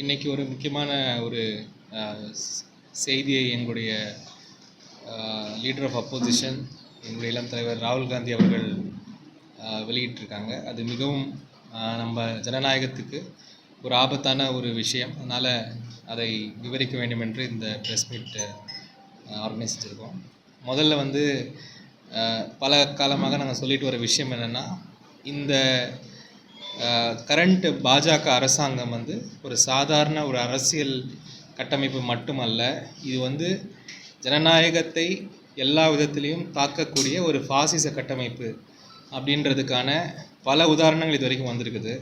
இன்னைக்கு ஒரு முக்கியமான ஒரு செய்தியை எங்களுடைய லீடர் ஆஃப் அப்போசிஷன் எங்களுடைய இளம் தலைவர் ராகுல் காந்தி அவர்கள் வெளியிட்டிருக்காங்க. அது மிகவும் நம்ம ஜனநாயகத்துக்கு ஒரு ஆபத்தான ஒரு விஷயம். அதனால் அதை விவரிக்க வேண்டும் என்று இந்த ப்ரெஸ் மீட் ஆர்கனைஸ் செஞ்சுருக்கோம் முதல்ல வந்து பல காலமாக நாங்கள் சொல்லிட்டு வர விஷயம் என்னென்னா இந்த கரண்ட் பாஜக அரசாங்கம் வந்து ஒரு சாதாரண ஒரு அரசியல் கட்டமைப்பு மட்டுமல்ல இது வந்து ஜனநாயகத்தை எல்லா விதத்திலையும் தாக்கக்கூடிய ஒரு ஃபாசிச கட்டமைப்பு அப்படின்றதுக்கான பல உதாரணங்கள் இது வரைக்கும் வந்திருக்குது.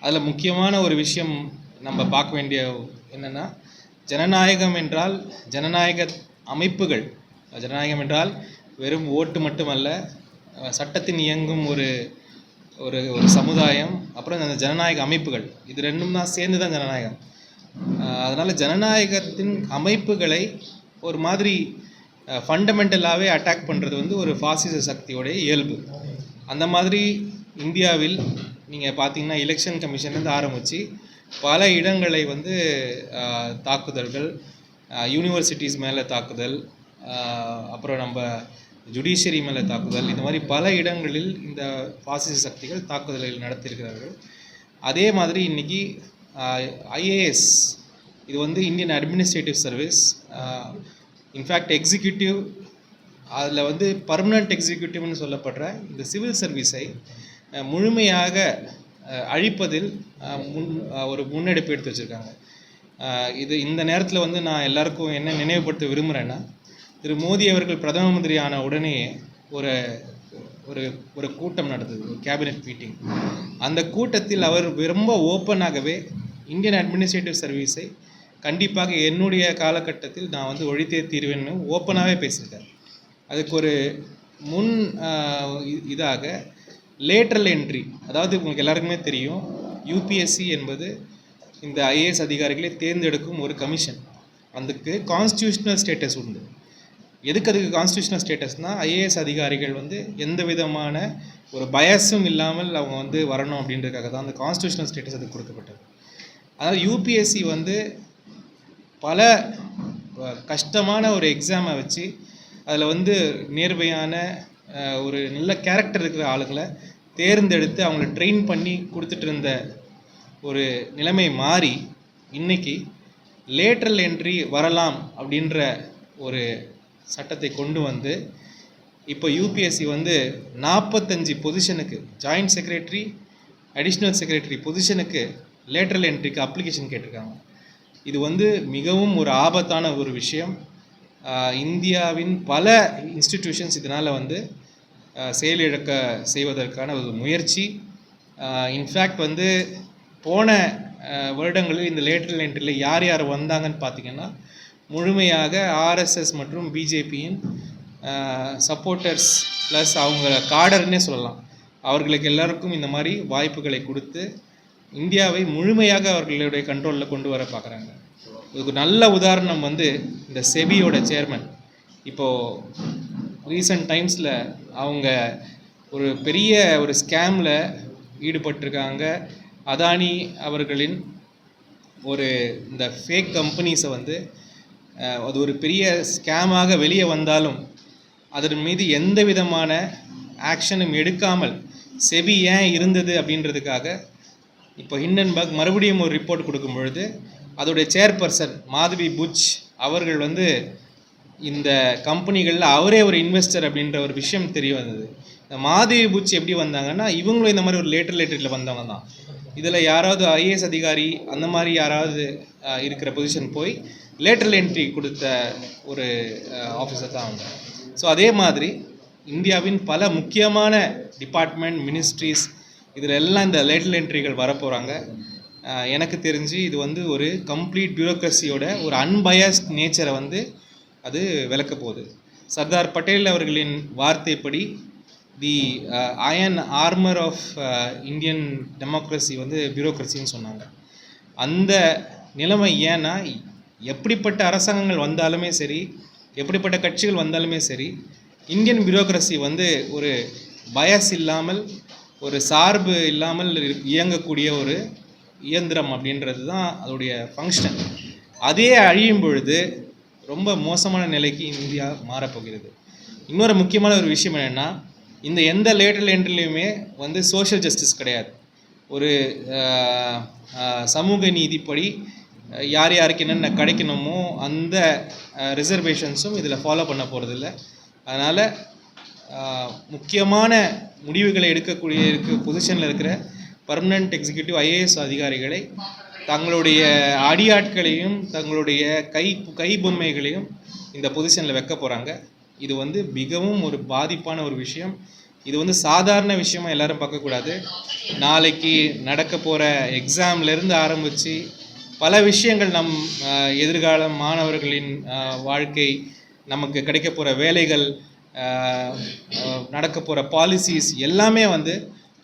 அதில் முக்கியமான ஒரு விஷயம் நம்ம பார்க்க வேண்டிய என்னென்னா ஜனநாயகம் என்றால் ஜனநாயக அமைப்புகள். ஜனநாயகம் என்றால் வெறும் ஓட்டு மட்டுமல்ல சட்டத்தின் இயங்கும் ஒரு ஒரு ஒரு சமுதாயம் அப்புறம் அந்த ஜனநாயக அமைப்புகள். இது ரெண்டும் தான் சேர்ந்து தான் ஜனநாயகம். அதனால் ஜனநாயகத்தின் அமைப்புகளை ஒரு மாதிரி ஃபண்டமெண்டலாகவே அட்டாக் பண்ணுறது வந்து ஒரு ஃபாசிச சக்தியோடைய இயல்பு. அந்த மாதிரி இந்தியாவில் நீங்கள் பார்த்தீங்கன்னா எலெக்ஷன் கமிஷன்லேருந்து ஆரம்பித்து பல இடங்களை வந்து தாக்குதல்கள் யூனிவர்சிட்டிஸ் மேலே தாக்குதல் அப்புறம் நம்ம ஜுடிஷியரி மேலே தாக்குதல் இந்த மாதிரி பல இடங்களில் இந்த பாசிச சக்திகள் தாக்குதல்கள் நடத்தியிருக்கிறார்கள். அதே மாதிரி இன்னைக்கு ஐஏஎஸ் இது வந்து Indian administrative service in fact executive அதில் வந்து பர்மனண்ட் எக்ஸிக்யூட்டிவ்னு சொல்லப்படுற இந்த சிவில் சர்வீஸை முழுமையாக அழிப்பதில் முன் ஒரு முன்னெடுப்பு எடுத்து வச்சுருக்காங்க. இது இந்த நேரத்தில் வந்து நான் எல்லாருக்கும் என்ன நினைவுபடுத்த விரும்புகிறேன்னா திரு மோடி அவர்கள் பிரதம மந்திரி ஆன உடனே ஒரு ஒரு ஒரு கூட்டம் நடந்தது ஒரு கேபினெட் மீட்டிங் அந்த கூட்டத்தில் அவர் ரொம்ப ஓப்பனாகவே இந்தியன் அட்மினிஸ்ட்ரேட்டிவ் சர்வீஸை கண்டிப்பாக என்னுடைய காலகட்டத்தில் நான் வந்து ஒழித்தே தீர்வேன்னு ஓப்பனாகவே பேசியிருக்கார். அதுக்கு ஒரு முன் இதாக லேட்ரல் என்ட்ரி அதாவது உங்களுக்கு எல்லாருக்குமே தெரியும் யூபிஎஸ்சி என்பது இந்த ஐஏஎஸ் அதிகாரிகளை தேர்ந்தெடுக்கும் ஒரு கமிஷன் அதுக்கு கான்ஸ்டியூஷனல் ஸ்டேட்டஸ் உண்டு. எதுக்கு அதுக்கு கான்ஸ்டியூஷனல் ஸ்டேட்டஸ்னால் ஐஏஎஸ் அதிகாரிகள் வந்து எந்த விதமான ஒரு பயஸும் இல்லாமல் அவங்க வந்து வரணும் அப்படின்றதுக்காக தான் அந்த கான்ஸ்டியூஷனல் ஸ்டேட்டஸ் அதுக்கு கொடுக்கப்பட்டது. அதாவது யூபிஎஸ்சி வந்து பல கஷ்டமான ஒரு எக்ஸாமை வச்சு அதில் வந்து நேர்மையான ஒரு நல்ல கேரக்டர் இருக்கிற ஆளுங்களை தேர்ந்தெடுத்து அவங்கள ட்ரெயின் பண்ணி கொடுத்துட்டு இருந்த ஒரு நிலைமை மாறி இன்னைக்கு லேட்ரல் என்ட்ரி வரலாம் அப்படின்ற ஒரு சட்டத்தை கொண்டு வந்து இப்போ யூபிஎஸ்சி வந்து நாற்பத்தஞ்சு பொசிஷனுக்கு ஜாயிண்ட் செக்ரட்டரி அடிஷ்னல் செக்ரட்டரி பொசிஷனுக்கு லேட்டரல் என்ட்ரிக்கு அப்ளிகேஷன் கேட்டிருக்காங்க. இது வந்து மிகவும் ஒரு ஆபத்தான ஒரு விஷயம். இந்தியாவின் பல இன்ஸ்டிடியூஷன்ஸ் இதனால் வந்து செயலிழக்க செய்வதற்கான ஒரு முயற்சி. இன்ஃபேக்ட் வந்து போன வருடங்களில் இந்த லேட்டரல் என்ட்ரியில் யார் யார் வந்தாங்கன்னு பார்த்தீங்கன்னா முழுமையாக ஆர்எஸ்எஸ் மற்றும் பிஜேபியின் சப்போர்ட்டர்ஸ் ப்ளஸ் அவங்க காடர்னே சொல்லலாம். அவர்களுக்கு எல்லாருக்கும் இந்த மாதிரி வாய்ப்புகளை கொடுத்து இந்தியாவை முழுமையாக அவர்களுடைய கண்ட்ரோலில் கொண்டு வர பார்க்குறாங்க. இதுக்கு நல்ல உதாரணம் வந்து இந்த செபியோட சேர்மன் இப்போது ரீசன்ட் டைம்ஸில் அவங்க ஒரு பெரிய ஒரு ஸ்கேமில் ஈடுபட்டிருக்காங்க. அதானி அவர்களின் ஒரு இந்த ஃபேக் கம்பெனிஸை வந்து அது ஒரு பெரிய ஸ்கேமாக வெளியே வந்தாலும் அதன் மீது எந்த விதமான ஆக்ஷனும் எடுக்காமல் செபி ஏன் இருந்தது அப்படின்றதுக்காக இப்போ ஹிண்டன்பர்க் மறுபடியும் ஒரு ரிப்போர்ட் கொடுக்கும் பொழுது அதோடைய சேர்பர்சன் மாதவி புச் அவர்கள் வந்து இந்த கம்பெனிகளில் அவரே ஒரு இன்வெஸ்டர் அப்படின்ற ஒரு விஷயம் தெரிய வந்தது. இந்த மாதவி புச் எப்படி வந்தாங்கன்னா இவங்களும் இந்த மாதிரி ஒரு லேட்டர் லேட்டரில் வந்தவங்க தான். இதில் யாராவது ஐஏஎஸ் அதிகாரி அந்த மாதிரி யாராவது இருக்கிற பொசிஷன் போய் லேட்டரல் என்ட்ரி கொடுத்த ஒரு ஆஃபீஸர் தான் அவங்க. ஸோ அதே மாதிரி இந்தியாவின் பல முக்கியமான டிபார்ட்மெண்ட் மினிஸ்ட்ரிஸ் இதில் எல்லாம் இந்த லேட்டரல் என்ட்ரிகள் வரப்போகிறாங்க எனக்கு தெரிஞ்சு இது வந்து ஒரு கம்ப்ளீட் பியூரோக்ரஸியோட ஒரு அன்பயஸ்ட் நேச்சரை வந்து அது விளக்க போகுது. சர்தார் பட்டேல் அவர்களின் வார்த்தைப்படி the iron armour of Indian democracy வந்து பியூரோக்ரஸின்னு சொன்னாங்க. அந்த நிலைமை ஏன்னா எப்படிப்பட்ட அரசாங்கங்கள் வந்தாலுமே சரி எப்படிப்பட்ட கட்சிகள் வந்தாலுமே சரி இந்தியன் பியூரோக்ரஸி வந்து ஒரு பயஸ் இல்லாமல் ஒரு சார்பு இல்லாமல் இயங்கக்கூடிய ஒரு இயந்திரம் அப்படின்றது தான் அதோடைய ஃபங்க்ஷன் அதே அழியும் பொழுது ரொம்ப மோசமான நிலைக்கு இந்தியா மாறப்போகிறது. இன்னொரு முக்கியமான ஒரு விஷயம் என்னென்னா இந்த எந்த லேட்டர் என்ட்ரிலையுமே வந்து சோஷியல் ஜஸ்டிஸ் கிடையாது. ஒரு சமூக நீதிப்படி யார் யாருக்கு என்னென்ன கிடைக்கணுமோ அந்த ரிசர்வேஷன்ஸும் இதில் ஃபாலோ பண்ண போகிறதில்ல அதனால் முக்கியமான முடிவுகளை எடுக்கக்கூடிய இருக்க பொசிஷனில் இருக்கிற பர்மனண்ட் எக்ஸிக்யூட்டிவ் ஐஏஎஸ் அதிகாரிகளை தங்களுடைய அடியாட்களையும் தங்களுடைய கை கை பொம்மைகளையும் இந்த பொசிஷனில் வைக்க போகிறாங்க இது வந்து மிகவும் ஒரு பாதிப்பான ஒரு விஷயம். இது வந்து சாதாரண விஷயமா எல்லாரும் பார்க்கக்கூடாது நாளைக்கு நடக்க போகிற எக்ஸாம்லேருந்து ஆரம்பித்து பல விஷயங்கள் நம் எதிர்கால மாணவர்களின் வாழ்க்கை நமக்கு கிடைக்க போகிற வேலைகள் நடக்க போகிற பாலிசிஸ் எல்லாமே வந்து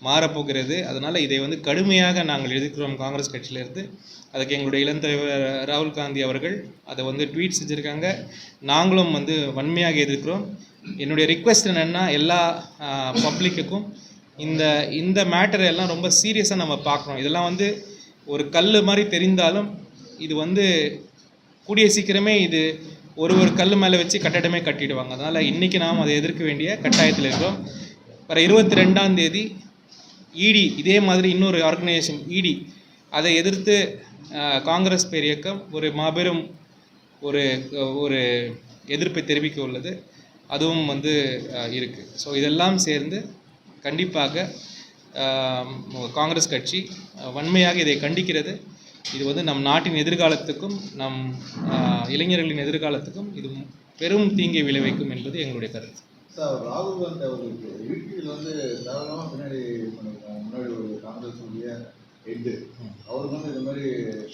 மாறப்போகிறது அதனால் இதை வந்து கடுமையாக நாங்கள் எதிர்க்கிறோம் காங்கிரஸ் கட்சியிலேருந்து. அதுக்கு எங்களுடைய இளந்தலைவர் ராகுல் காந்தி அவர்கள் அதை வந்து ட்வீட் செஞ்சுருக்காங்க. நாங்களும் வந்து வன்மையாக எதிர்க்கிறோம். என்னுடைய ரிக்வெஸ்ட் என்னென்னா எல்லா பப்ளிக்குக்கும் இந்த இந்த மேட்டரை எல்லாம் ரொம்ப சீரியஸாக நம்ம பார்க்குறோம் இதெல்லாம் வந்து ஒரு கல் மாதிரி தெரிந்தாலும் இது வந்து கூடிய சீக்கிரமே இது ஒரு ஒரு கல் மேலே வச்சு கட்டடமே கட்டிடுவாங்க. அதனால் இன்றைக்கி நாம் அதை எதிர்க்க வேண்டிய கட்டாயத்தில் இருக்கோம் வர இருபத்தி ரெண்டாம் தேதி இடி இதே மாதிரி இன்னொரு ஆர்கனைசேஷன் இடி அதை எதிர்த்து காங்கிரஸ் பேர் இயக்கம் ஒரு மாபெரும் ஒரு ஒரு எதிர்ப்பை தெரிவிக்க உள்ளது. அதுவும் வந்து இருக்குது ஸோ இதெல்லாம் சேர்ந்து கண்டிப்பாக காங்கிரஸ் கட்சி வன்மையாக இதை கண்டிக்கிறது. இது வந்து நம் நாட்டின் எதிர்காலத்துக்கும் நம் இளைஞர்களின் எதிர்காலத்துக்கும் இது பெரும் தீங்கை விளைவிக்கும் என்பது எங்களுடைய கருத்து. சார் ராகுல் காந்தி அவர்களுக்கு யூடியில் வந்து தாராளமாக பின்னாடி முன்னாடி ஒரு காங்கிரஸ் உடைய ஹெட்டு அவருக்கு வந்து இந்த மாதிரி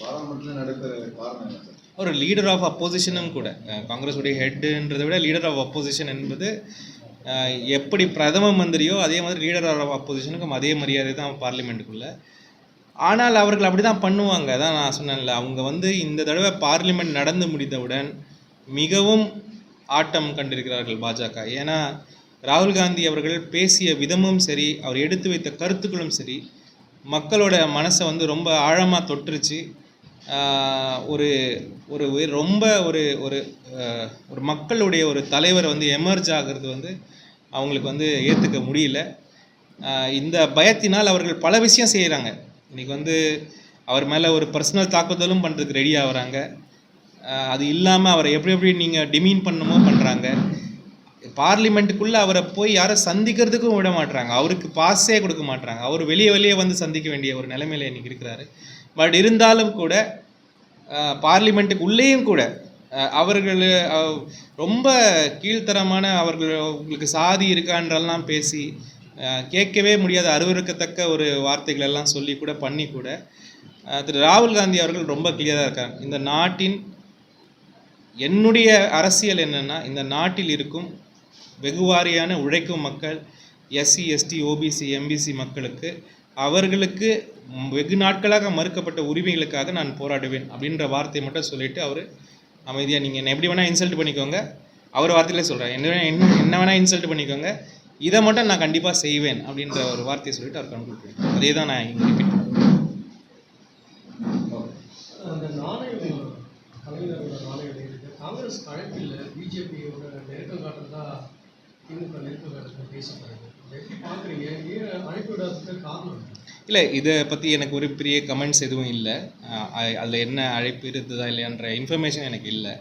பாராளுமன்றத்தில் நடக்கிற காரணம் என்ன சார்? ஒரு லீடர் ஆஃப் அப்போசிஷனும் கூட காங்கிரஸுடைய ஹெட்டுன்றதை விட லீடர் ஆஃப் அப்போசிஷன் என்பது எப்படி பிரதம மந்திரியோ அதே மாதிரி லீடர் ஆஃப் அப்போசிஷனுக்கும் அதே மரியாதை தான் பார்லிமெண்ட்டுக்குள்ளே ஆனால் அவர்கள் அப்படி தான் பண்ணுவாங்க அதான் நான் சொன்னேன்ல. அவங்க வந்து இந்த தடவை பார்லிமெண்ட் நடந்து முடிந்தவுடன் மிகவும் ஆட்டம் கண்டிருக்கிறார்கள் பாஜக. ஏன்னா ராகுல் காந்தி அவர்கள் பேசிய விதமும் சரி அவர் எடுத்து வைத்த கருத்துக்களும் சரி மக்களோட மனசை வந்து ரொம்ப ஆழமாக தொட்டுருச்சு ஒரு ஒரு ரொம்ப ஒரு ஒரு ஒரு மக்களுடைய ஒரு தலைவர் வந்து எமர்ஜ் ஆகிறது வந்து அவங்களுக்கு வந்து ஏற்றுக்க முடியல. இந்த பயத்தினால் அவர்கள் பல விஷயம் செய்கிறாங்க இன்றைக்கி வந்து அவர் மேலே ஒரு பர்சனல் தாக்குதலும் பண்ணுறதுக்கு ரெடி ஆகுறாங்க. அது இல்லாமல் அவரை எப்படி எப்படி நீங்கள் டிமீன் பண்ணுமோ பண்ணுறாங்க பார்லிமெண்ட்டுக்குள்ளே அவரை போய் யாரும் சந்திக்கிறதுக்கும் விட மாட்றாங்க. அவருக்கு பாஸே கொடுக்க மாட்றாங்க. அவர் வெளியே வெளியே வந்து சந்திக்க வேண்டிய ஒரு நிலைமையில் இன்னைக்கு இருக்கிறாரு. பட் இருந்தாலும் கூட பார்லிமெண்ட்டுக்கு உள்ளேயும் கூட அவர்கள் ரொம்ப கீழ்த்தரமான அவர்கள் உங்களுக்கு சாதி இருக்கான்றெல்லாம் பேசி கேட்கவே முடியாத அருவருக்கத்தக்க ஒரு வார்த்தைகள் எல்லாம் சொல்லி கூட பண்ணி கூட திரு ராகுல் காந்தி அவர்கள் ரொம்ப கிளியராக இருக்காங்க. இந்த நாட்டின் என்னுடைய அரசியல் என்னன்னா இந்த நாட்டில் இருக்கும் வெகுவாரியான உழைக்கும் மக்கள் எஸ்சி எஸ்டி ஓபிசி எம்பிசி மக்களுக்கு அவர்களுக்கு வெகு நாட்களாக மறுக்கப்பட்ட உரிமைகளுக்காக நான் போராடுவேன் அப்படின்ற வார்த்தையை மட்டும் சொல்லிட்டு அவர் அமைதியாக நீங்கள் என்ன எப்படி வேணால் இன்சல்ட் பண்ணிக்கோங்க. அவர் வார்த்தையிலே சொல்கிறேன் என்ன என்ன என்ன வேணால் இன்சல்ட் பண்ணிக்கோங்க. இதை மட்டும் நான் கண்டிப்பாக செய்வேன் அப்படின்ற ஒரு வார்த்தையை சொல்லிட்டு அவர் கன்க்ளூட் அதே தான் நான் இங்கே ரிப்பீட் காங்கிரஸ் அழைப்பில் பிஜேபியோட நெருக்கம் காட்டுறதா திமுக நெருக்கம் காட்டுறது பேசப்படுது. இல்லை இதை பற்றி எனக்கு ஒரு பெரிய கமெண்ட்ஸ் எதுவும் இல்லை. அதில் என்ன அழைப்பு இருந்ததா இல்லையான்ற இன்ஃபர்மேஷன் எனக்கு இல்லை.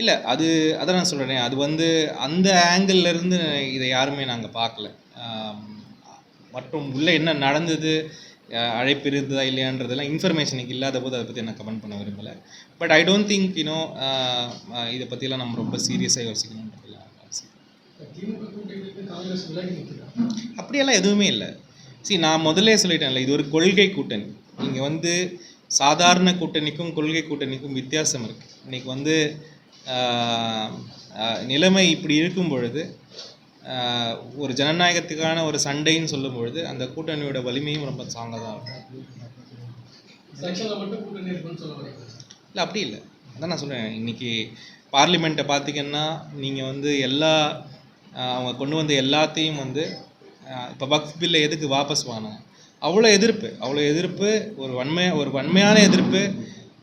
இல்லை அது அதான் நான் சொல்கிறேன் அது வந்து அந்த ஆங்கிள்லேருந்து இதை யாருமே நாங்கள் பார்க்கல. மற்றும் உள்ளே என்ன நடந்தது அழைப்பு இருந்ததா இல்லையான்றதெல்லாம் இன்ஃபர்மேஷன் எனக்கு இல்லாத போது அதை பற்றி நான் கமெண்ட் பண்ண விரும்பலை. But I don't think you know இதை பற்றிலாம் நம்ம ரொம்ப சீரியஸாக யோசிக்கணும் அப்படியெல்லாம் எதுவுமே இல்லை. சரி நான் முதல்ல சொல்லிட்டேன்ல இது ஒரு கொள்கை கூட்டணி. இங்கே வந்து சாதாரண கூட்டணிக்கும் கொள்கை கூட்டணிக்கும் வித்தியாசம் இருக்குது இன்னைக்கு வந்து நிலைமை இப்படி இருக்கும் பொழுது ஒரு ஜனநாயகத்துக்கான ஒரு சண்டைன்னு சொல்லும் பொழுது அந்த கூட்டணியோட வலிமையும் ரொம்ப தான் இருக்கும். இல்லை அப்படி இல்லை. அதான் நான் சொல்கிறேன் இன்னைக்கு பார்லிமெண்ட்டை பார்த்தீங்கன்னா நீங்கள் வந்து எல்லா அவங்க கொண்டு வந்த எல்லாத்தையும் வந்து இப்போ வக்ஃப் பில்லை எதுக்கு வாபஸ் வாங்கினாங்க அவ்வளோ எதிர்ப்பு. அவ்வளோ எதிர்ப்பு ஒரு வன்மை ஒரு வன்மையான எதிர்ப்பு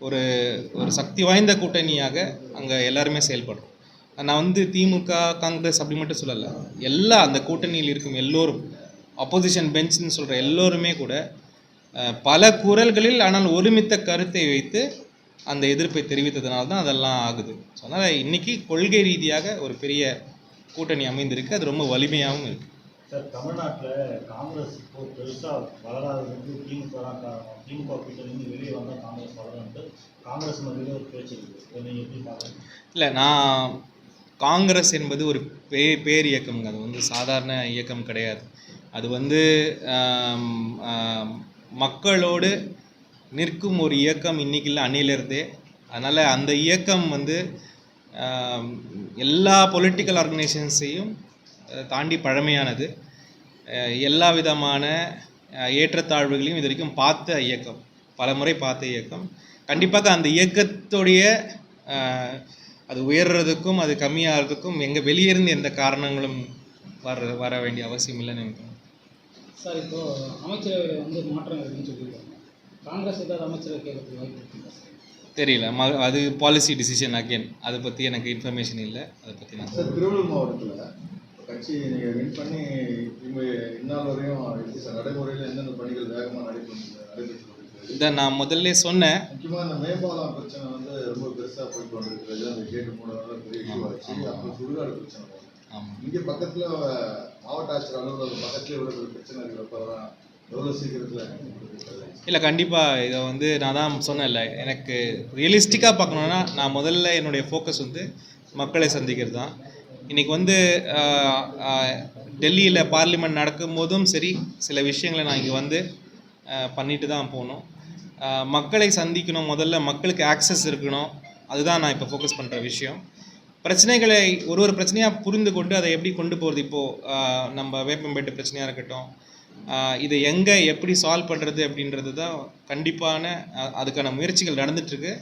ஒரு ஒரு சக்தி வாய்ந்த கூட்டணியாக அங்கே எல்லாருமே செயல்படுறோம். நான் வந்து திமுக காங்கிரஸ் அப்படி மட்டும் சொல்லலை. எல்லா அந்த கூட்டணியில் இருக்கும் எல்லோரும் அப்போசிஷன் பெஞ்ச்னு சொல்கிற எல்லோருமே கூட பல குரல்களில் ஆனால் ஒருமித்த கருத்தை வைத்து அந்த எதிர்ப்பை தெரிவித்ததுனால தான் அதெல்லாம் ஆகுது. ஸோ அதனால் இன்றைக்கி கொள்கை ரீதியாக ஒரு பெரிய கூட்டணி அமைந்திருக்கு. அது ரொம்ப வலிமையாகவும் இருக்குது சார் தமிழ்நாட்டில் காங்கிரஸ் இப்போ பெருசாக வளராதது வந்து திமுக திமுக கூட்டணிந்து வெளியே வந்தால் காங்கிரஸ் வளரும்ட்டு காங்கிரஸ் மத்தியில் ஒரு பேச்சு இருக்குது இதை நீங்கள் எப்படி பார்க்குறீங்க? இல்லை நான் காங்கிரஸ் என்பது ஒரு பே பேர் இயக்கம்ங்க. அது வந்து சாதாரண இயக்கம் கிடையாது. அது வந்து மக்களோடு நிற்கும் ஒரு இயக்கம் இன்னைக்கு இல்லை அன்னையிலிருந்தே அதனால் அந்த இயக்கம் வந்து எல்லா பொலிட்டிக்கல் ஆர்கனைசேஷன்ஸையும் தாண்டி பழமையானது. எல்லா விதமான ஏற்றத்தாழ்வுகளையும் இது வரைக்கும் பார்த்த இயக்கம். பல முறை பார்த்த இயக்கம். கண்டிப்பாக அந்த இயக்கத்துடைய அது உயர்றதுக்கும் அது கம்மியாகிறதுக்கும் எங்கே வெளியிருந்து எந்த காரணங்களும் வர வர வேண்டிய அவசியம் இல்லைன்னு நினைக்கிறேன். சார் இப்போ அமைச்சரவையில் வந்து மாற்றம் இருக்குன்னு சொல்லியிருக்காங்க. காங்கிரஸ் ஏதாவது அமைச்சரவை கேட்கறதுக்கு வாய்ப்பு தெரியல. ம அது பாலிசி டிசிஷன் அகேன் அதை பற்றி எனக்கு இன்ஃபர்மேஷன் இல்லை. அதை பற்றி நான் சார் திருவள்ளூர் மாவட்டத்தில் கட்சி நீங்கள் வின் பண்ணி இந்நாள் வரையும் நடைமுறையில் எந்தெந்த பணிகள் வேகமாக நடைபெற்று நடைபெற்று இதை நான் முதல்ல சொன்னேன். முக்கியமாக இந்த மேம்பாலம் பிரச்சனை வந்து ரொம்ப பெருசாக போயிட்டு கொண்டிருக்கிறது அந்த கேட்டு மூணு பெரிய இஷ்யூ ஆச்சு அப்புறம் சுடுகாடு பிரச்சனை வரும். ஆமாம் இங்கே பக்கத்தில் மாவட்ட ஆட்சியர் அலுவலகம் பக்கத்துலேயே இவ்வளோ பெரிய பிரச்சனை இருக்கிறப்ப அதெல்லாம் எவ்வளோ சீக்கிரத்தில் இல்லை கண்டிப்பாக இதை வந்து நான் தான் சொன்னேன்ல. எனக்கு ரியலிஸ்டிக்காக பார்க்கணுன்னா நான் முதல்ல என்னுடைய ஃபோக்கஸ் வந்து மக்களை சந்திக்கிறது தான். இன்றைக்கி வந்து டெல்லியில் பார்லிமெண்ட் நடக்கும்போதும் சரி சில விஷயங்களை நான் இங்கே வந்து பண்ணிட்டு தான் போகணும். மக்களை சந்திக்கணும். முதல்ல மக்களுக்கு ஆக்சஸ் இருக்கணும். அதுதான் நான் இப்போ ஃபோக்கஸ் பண்ணுற விஷயம். பிரச்சனைகளை ஒரு ஒரு பிரச்சனையாக புரிந்து கொண்டு அதை எப்படி கொண்டு போகிறது இப்போது நம்ம வேப்பம்பேட்டு பிரச்சனையாக இருக்கட்டும் இதை எங்கே எப்படி சால்வ் பண்ணுறது அப்படின்றது தான் கண்டிப்பான அதுக்கான முயற்சிகள் நடந்துகிட்ருக்கு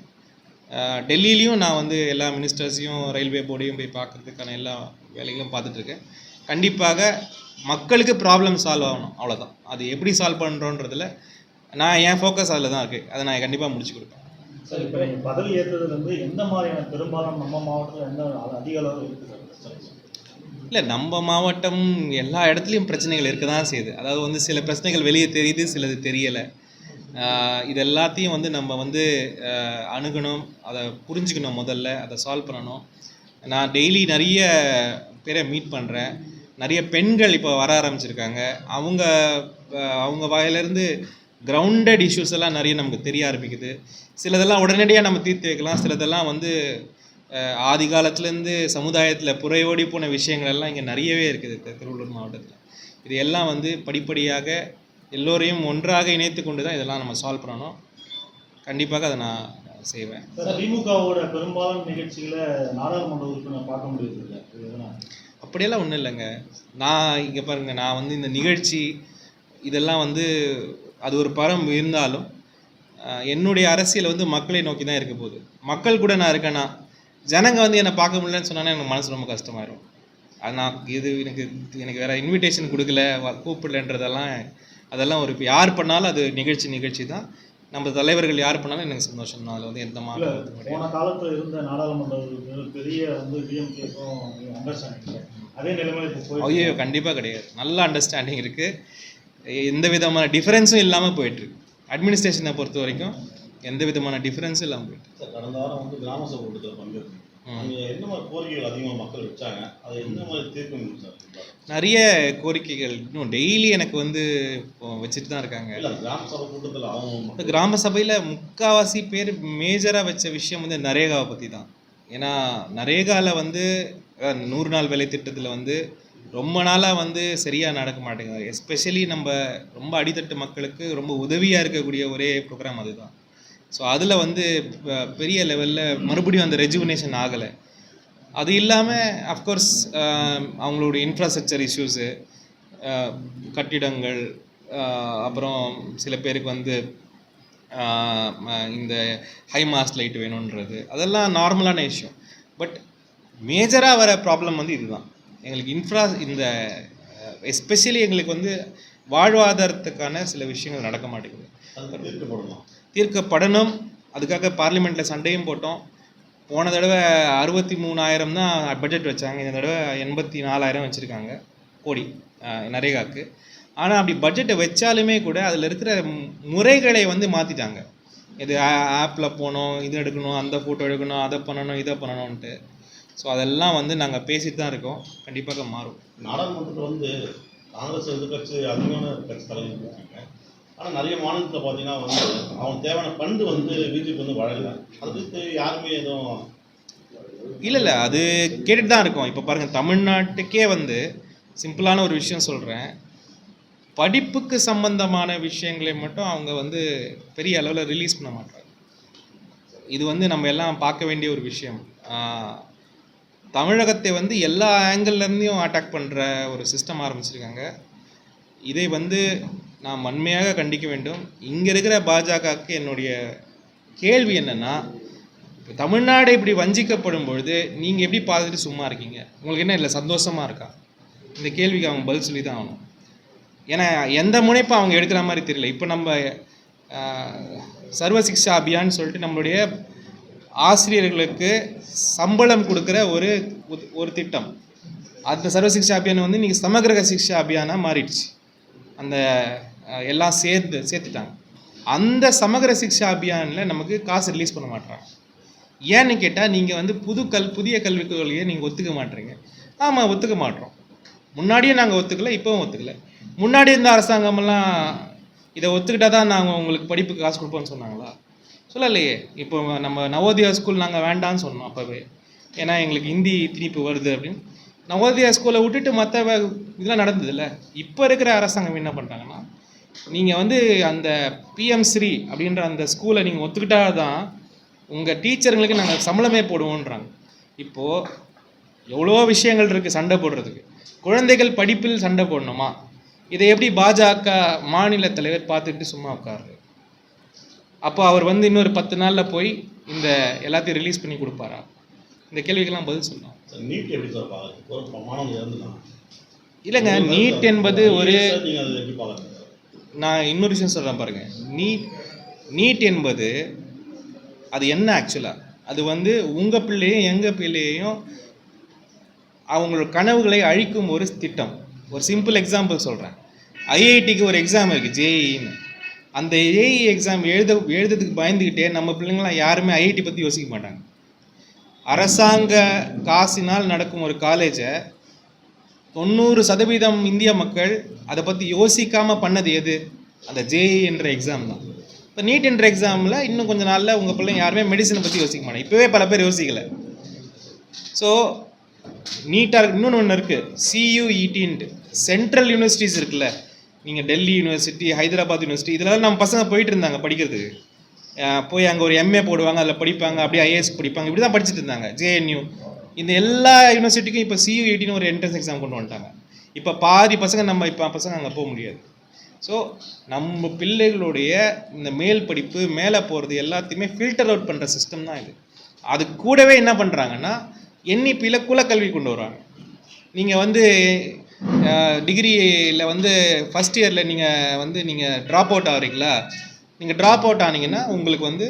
டெல்லியிலையும் நான் வந்து எல்லா மினிஸ்டர்ஸையும் ரயில்வே போர்டையும் போய் பார்க்கறதுக்கான எல்லா வேலைகளும் பார்த்துட்ருக்கேன் கண்டிப்பாக மக்களுக்கு ப்ராப்ளம் சால்வ் ஆகணும். அவ்வளோதான் அது எப்படி சால்வ் பண்ணுறோன்றதுல நான் என் ஃபோக்கஸ் அதில் தான் இருக்குது அதை நான் கண்டிப்பாக முடிச்சு கொடுப்பேன். சார் இப்போ நீங்கள் பதவி ஏற்றதுல இருந்து எந்த மாதிரியான பெரும்பாலும் நம்ம மாவட்டத்தில் எந்த அதிக அளவு இருக்குது இல்லை நம்ம மாவட்டம் எல்லா இடத்துலையும் பிரச்சனைகள் இருக்க தான் செய்யுது. அதாவது வந்து சில பிரச்சனைகள் வெளியே தெரியுது சிலது தெரியலை. இது எல்லாத்தையும் வந்து நம்ம வந்து அணுகணும் அதை புரிஞ்சுக்கணும் முதல்ல அதை சால்வ் பண்ணணும். நான் டெய்லி நிறைய பேரை மீட் பண்ணுறேன் நிறைய பெண்கள் இப்போ வர ஆரம்பிச்சிருக்காங்க. அவங்க அவங்க வாயிலிருந்து கிரவுண்டட் இஷ்யூஸ் எல்லாம் நிறைய நமக்கு தெரிய ஆரம்பிக்குது. சிலதெல்லாம் உடனடியாக நம்ம தீர்த்து வைக்கலாம். சிலதெல்லாம் வந்து ஆதி காலத்துலேருந்து சமுதாயத்தில் புறையோடி போன விஷயங்கள் எல்லாம் இங்கே நிறையவே இருக்குது திருவள்ளூர் மாவட்டத்தில். இது எல்லாம் வந்து படிப்படியாக எல்லோரையும் ஒன்றாக இணைத்து கொண்டு தான் இதெல்லாம் நம்ம சால்வ் பண்ணணும். கண்டிப்பாக அதை நான் செய்வேன். திமுகவோட பெரும்பாலான நிகழ்ச்சிகளை நாடாளுமன்ற உறுப்பினர் பார்க்க முடியுது அப்படியெல்லாம் ஒன்றும் இல்லைங்க. நான் இங்கே பாருங்க நான் வந்து இந்த நிகழ்ச்சி இதெல்லாம் வந்து அது ஒரு பரம் இருந்தாலும் என்னுடைய அரசியல் வந்து மக்களை நோக்கி தான் இருக்க போகுது. மக்கள் கூட நான் இருக்கேன்னா ஜனங்க வந்து என்னை பார்க்க முடியலன்னு சொன்னாங்கன்னா எனக்கு மனசு ரொம்ப கஷ்டமாயிரும். அது நான் இது எனக்கு எனக்கு வேற இன்விடேஷன் கொடுக்கல கூப்பிடலன்றதெல்லாம் அதெல்லாம் ஒரு இப்போ யார் பண்ணாலும் அது நிகழ்ச்சி நிகழ்ச்சி தான். நம்ம தலைவர்கள் யார் பண்ணாலும் எனக்கு சந்தோஷம். தான் அதில் வந்து எந்த கிடையாது. போன காலத்தில் இருந்த நாடாளுமன்ற பெரிய வந்து டிஎம்கேக்கும் அண்டர்ஸ்டாண்டிங் அதே போய் ஐயோ கண்டிப்பாக கிடையாது. நல்ல அண்டர்ஸ்டாண்டிங் இருக்குது எந்த விதமான டிஃப்ரென்ஸும் இல்லாமல் போயிட்டுருக்கு அட்மினிஸ்ட்ரேஷனை பொறுத்த வரைக்கும் எந்த விதமான டிஃப்ரென்ஸும் இல்லாமல் போயிட்டு கடந்த வாரம் வந்து கிராம சபை கூட்டத்தில் பங்கேற்கும் அங்கே என்ன மாதிரி கோரிக்கைகள் அதிகமாக மக்கள் வச்சாங்க? அதை என்ன மாதிரி தீர்க்க முடியும் சார் நிறைய கோரிக்கைகள் இன்னும் டெய்லி எனக்கு வந்து வச்சுட்டு தான் இருக்காங்க. கிராம சபையில் முக்காவாசி பேர் மேஜராக வச்ச விஷயம் வந்து நரேகாவை பற்றி தான் ஏன்னா நரேகாவில் வந்து நூறு நாள் வேலை திட்டத்தில் வந்து ரொம்ப நாளாக வந்து சரியாக நடக்க மாட்டேங்குது. எஸ்பெஷலி நம்ம ரொம்ப அடித்தட்டு மக்களுக்கு ரொம்ப உதவியாக இருக்கக்கூடிய ஒரே ப்ரோக்ராம் அதுதான். ஸோ அதில் வந்து பெரிய லெவலில் மறுபடியும் அந்த ரெஜுவினேஷன் ஆகலை. அது இல்லாமல் அஃப்கோர்ஸ் அவங்களோட இன்ஃப்ராஸ்ட்ரக்சர் இஷ்யூஸு கட்டிடங்கள் அப்புறம் சில பேருக்கு வந்து ம- இந்த ஹை மாஸ்ட் லைட் வேணுன்றது அதெல்லாம் நார்மலான விஷயம் பட் மேஜராக வர ப்ராப்ளம் வந்து இதுதான். எங்களுக்கு இன்ஃப்ரா இந்த எஸ்பெஷலி எங்களுக்கு வந்து வாழ்வாதாரத்துக்கான சில விஷயங்கள் நடக்க மாட்டேங்குது. தீர்க்கப்படணும். அதுக்காக பார்லிமெண்ட்டில் சண்டையும் போட்டோம். போன தடவை அறுபத்தி மூணாயிரம் தான் பட்ஜெட் வச்சாங்க. இந்த தடவை எண்பத்தி நாலாயிரம் வச்சுருக்காங்க. கோடி அஹ், நரேகாக்கு. ஆனால் அப்படி பட்ஜெட்டை வச்சாலுமே கூட அதில் இருக்கிற முறைகளை வந்து மாற்றிட்டாங்க இது ஆப்பில் போகணும் இது எடுக்கணும் அந்த ஃபோட்டோ எடுக்கணும் அதை பண்ணணும் இதை பண்ணணும்ன்ட்டு. ஸோ அதெல்லாம் வந்து நாங்கள் பேசிட்டு தான் இருக்கோம் கண்டிப்பாக மாறும். நாடாளுமன்றத்தில் வந்து காங்கிரஸ் எதிர்கட்சி அதிகமான கட்சி தலைவர் ஆனால் நிறைய மாநிலத்தில் பார்த்தீங்கன்னா வந்து அவன் தேவையான ஃபண்டு வந்து பிஜேபி வந்து வழங்கல. அது குறித்து யாருமே எதுவும் இல்லை இல்லை. அது கேட்டுட்டு தான் இருக்கோம். இப்போ பாருங்கள் தமிழ்நாட்டுக்கே வந்து சிம்பிளான ஒரு விஷயம் சொல்கிறேன் படிப்புக்கு சம்பந்தமான விஷயங்களை மட்டும் அவங்க வந்து பெரிய அளவில் ரிலீஸ் பண்ண மாட்டாங்க. இது வந்து நம்ம எல்லாம் பார்க்க வேண்டிய ஒரு விஷயம். தமிழகத்தை வந்து எல்லா ஆங்கிள்லேருந்தையும் அட்டாக் பண்ணுற ஒரு சிஸ்டம் ஆரம்பிச்சிருக்காங்க. இதை வந்து நான் வன்மையாக கண்டிக்க வேண்டும். இங்கே இருக்கிற பாஜகவுக்கு என்னுடைய கேள்வி என்னென்னா இப்போ தமிழ்நாடு இப்படி வஞ்சிக்கப்படும் பொழுது நீங்கள் எப்படி பார்த்துட்டு சும்மா இருக்கீங்க? உங்களுக்கு என்ன இல்லை சந்தோஷமாக இருக்கா? இந்த கேள்விக்கு அவங்க பதில் சொல்லி தான் ஆகணும். ஏன்னா எந்த முனைப்பும் அவங்க எடுக்கிற மாதிரி தெரியல. இப்போ நம்ம சர்வசிக்ஷா அபியான்னு சொல்லிட்டு நம்மளுடைய ஆசிரியர்களுக்கு சம்பளம் கொடுக்குற ஒரு ஒரு திட்டம். அந்த சர்வ சிக்ஷா அபியான் வந்து இன்றைக்கி சமகிரக சிக்ஷா அபியானாக மாறிடுச்சு. அந்த எல்லாம் சேர்த்து சேர்த்துட்டாங்க. அந்த சமகர சிக்ஷா அபியானில் நமக்கு காசு ரிலீஸ் பண்ண மாட்றாங்க. ஏன்னு கேட்டால் நீங்கள் வந்து புது கல் புதிய கல்விக் கொள்கையை நீங்கள் ஒத்துக்க மாட்டுறீங்க ஆமாம் ஒத்துக்க மாட்டோம் முன்னாடியே நாங்கள் ஒத்துக்கல இப்போவும் ஒத்துக்கல. முன்னாடி இருந்த அரசாங்கமெல்லாம் இதை ஒத்துக்கிட்டா தான் நாங்கள் உங்களுக்கு படிப்புக்கு காசு கொடுப்போம்னு சொன்னாங்களா? சொல்லலையே. இப்போ நம்ம நவோதயா ஸ்கூல் நாங்கள் வேண்டாம்னு சொன்னோம் அப்போவே. ஏன்னா எங்களுக்கு ஹிந்தி திணிப்பு வருது அப்படின்னு. நவோதயா ஸ்கூலை விட்டுட்டு மற்ற இதெல்லாம் நடந்ததில்ல. இப்போ இருக்கிற அரசாங்கம் என்ன பண்ணுறாங்கன்னா நீங்கள் வந்து அந்த பிஎம் ஸ்ரீ அப்படின்ற அந்த ஸ்கூலை நீங்கள் ஒத்துக்கிட்டா தான் உங்கள் டீச்சருங்களுக்கு நாங்கள் சம்பளமே போடுவோன்றாங்க. இப்போது எவ்வளோ விஷயங்கள் இருக்குது சண்டை போடுறதுக்கு. குழந்தைகள் படிப்பில் சண்டை போடணுமா? இதை எப்படி பாஜக மாநில தலைவர் பார்த்துட்டு சும்மா உட்காரு அப்போ அவர் வந்து இன்னொரு பத்து நாளில் போய் இந்த எல்லாத்தையும் ரிலீஸ் பண்ணி கொடுப்பாரா? இந்த கேள்விக்கெல்லாம் பதில் சொல்லலாம் நீட் எப்படி சார் இல்லைங்க நீட் என்பது ஒரு நான் இன்னொரு விஷயம் சொல்கிறேன் பாருங்க. நீட் நீட் என்பது அது என்ன ஆக்சுவலாக அது வந்து உங்கள் பிள்ளையும் எங்கள் பிள்ளையையும் அவங்களோட கனவுகளை அழிக்கும் ஒரு திட்டம். ஒரு சிம்பிள் எக்ஸாம்பிள் சொல்கிறேன் ஐஐடிக்கு ஒரு எக்ஸாம் இருக்குது ஜேஇன்னு அந்த ஏஐ எக்ஸாம் எழுத எழுதுறதுக்கு பயந்துக்கிட்டே நம்ம பிள்ளைங்களாம் யாருமே ஐஐடி பற்றி யோசிக்க மாட்டாங்க. அரசாங்க காசினால் நடக்கும் ஒரு காலேஜை தொண்ணூறு சதவீதம் இந்திய மக்கள் அதை பற்றி யோசிக்காமல் பண்ணது எது? அந்த ஜேஇ என்ற எக்ஸாம் தான். இப்போ நீட் என்ற எக்ஸாமில் இன்னும் கொஞ்ச நாளில் உங்கள் பிள்ளைங்க யாருமே மெடிசனை பற்றி யோசிக்க மாட்டாங்க. இப்போவே பல பேர் யோசிக்கலை. ஸோ நீட்டாக இன்னொன்று ஒன்று இருக்குது சியூஇடின்ட்டு சென்ட்ரல் யூனிவர்சிட்டிஸ் இருக்குல்ல. நீங்கள் டெல்லி யூனிவர்சிட்டி ஹைதராபாத் யூனிவர்சிட்டி இதெல்லாம் நம்ம பசங்க போயிட்டு இருந்தாங்க படிக்கிறதுக்கு போய் அங்கே ஒரு எம்ஏ போடுவாங்க அதில் படிப்பாங்க அப்படியே ஐஏஎஸ் படிப்பாங்க இப்படி தான் படிச்சுட்டு இருந்தாங்க. ஜேஎன்யூ இந்த எல்லா யூனிவர்சிட்டிக்கும் இப்போ சியூஇடின்னு ஒரு என்ட்ரன்ஸ் எக்ஸாம் கொண்டு வந்துட்டாங்க. இப்போ பாதி பசங்க நம்ம இப்போ பசங்க அங்கே போக முடியாது. ஸோ நம்ம பிள்ளைகளுடைய இந்த மேல் படிப்பு மேலே போகிறது எல்லாத்தையுமே ஃபில்டர் அவுட் பண்ணுற சிஸ்டம் தான் இது. அது கூடவே என்ன பண்ணுறாங்கன்னா என்இபியில் குலக்கல்வி கொண்டு வராங்க நீங்கள் வந்து டிகிரியில் வந்து ஃபஸ்ட் இயரில் நீங்கள் வந்து நீங்கள் ட்ராப் அவுட் ஆகிறீங்களா? நீங்கள் ட்ராப் அவுட் ஆனீங்கன்னா உங்களுக்கு வந்து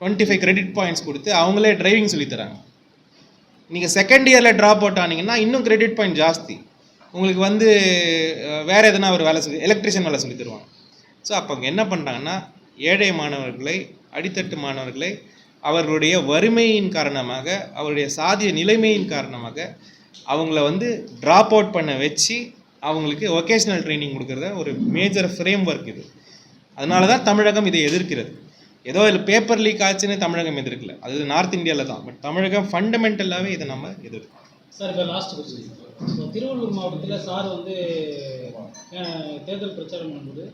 டுவெண்ட்டி ஃபைவ் கிரெடிட் பாயிண்ட்ஸ் கொடுத்து அவங்களே டிரைவிங் சொல்லித் தராங்க. நீங்கள் செகண்ட் இயரில் ட்ராப் அவுட் ஆனீங்கன்னா இன்னும் கிரெடிட் பாயிண்ட் ஜாஸ்தி. உங்களுக்கு வந்து வேறு எதனா ஒரு வேலை சொல்லி எலக்ட்ரிஷியன் வேலை சொல்லி தருவாங்க. ஸோ அப்போ அவங்க என்ன பண்ணுறாங்கன்னா ஏழை மாணவர்களை அடித்தட்டு மாணவர்களை அவர்களுடைய வறுமையின் காரணமாக அவருடைய சாதிய நிலைமையின் காரணமாக அவங்கள வந்து ட்ராப் அவுட் பண்ண வச்சு அவங்களுக்கு ஒகேஷ்னல் ட்ரைனிங் கொடுக்குறத ஒரு மேஜர் ஃப்ரேம் ஒர்க் இது. அதனால தான் தமிழகம் இதை எதிர்க்கிறது. ஏதோ இதில் பேப்பர் லீக் ஆச்சுன்னு தமிழகம் எதிர்க்கல. அது நார்த் இந்தியாவில் தான். பட் தமிழகம் ஃபண்டமெண்டலாகவே இதை நம்ம எதிர்க்கிறோம். சார் இப்போ லாஸ்ட் கொஸ்டின் இப்போ திருவள்ளூர் மாவட்டத்தில் சார் வந்து தேர்தல் பிரச்சாரம் பண்ணும்போது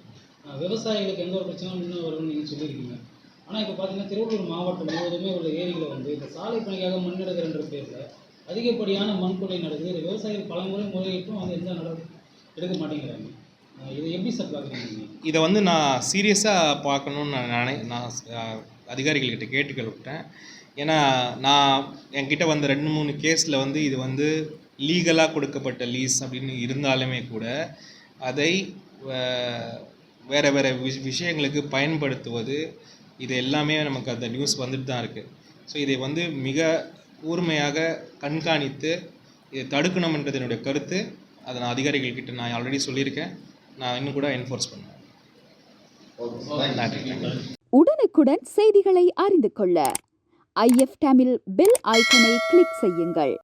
விவசாயிகளுக்கு எந்த ஒரு பிரச்சனையும் இன்னும் வரும்னு நீங்கள் சொல்லியிருக்கீங்க. ஆனால் இப்போ பார்த்தீங்கன்னா திருவள்ளூர் மாவட்டம் முழுவதுமே உள்ள ஏரியில் வந்து இந்த சாலை பணிக்காக மண் எடுக்கிறன்ற பேரில் அதிகப்படியான மண்கொள்ளை நடக்குது. இது விவசாயிகள் பலமுறை முறையிட்டும் அது எந்த நடவடிக்கை எடுக்க மாட்டேங்கிறாங்க. இதை எப்படி சார் பார்க்குறீங்க? இதை வந்து நான் சீரியஸாக பார்க்கணுன்னு நான் நினை நான் அதிகாரிகள்கிட்ட கேட்டு கழுவிட்டேன் ஏன்னா நான் என்கிட்ட வந்த ரெண்டு மூணு கேஸில் வந்து இது வந்து லீகலாக கொடுக்கப்பட்ட லீஸ் அப்படின்னு இருந்தாலுமே கூட அதை வேறு வேறு விஷ் விஷ விஷயங்களுக்கு பயன்படுத்துவது இது எல்லாமே நமக்கு அந்த நியூஸ் வந்துட்டு தான் இருக்குது ஸோ இதை வந்து மிக கூர்மையாக கண்காணித்து இதை தடுக்கணும்ன்றது என்னுடைய கருத்து. அதை நான் அதிகாரிகள்கிட்ட நான் ஆல்ரெடி சொல்லியிருக்கேன். நான் இன்னும் கூட என்ஃபோர்ஸ் பண்ணுவேன் உடனுக்குடன் செய்திகளை அறிந்து கொள்ள ஐஎஃப் தமிழ் பெல் ஐக்கனை கிளிக் செய்யுங்கள்.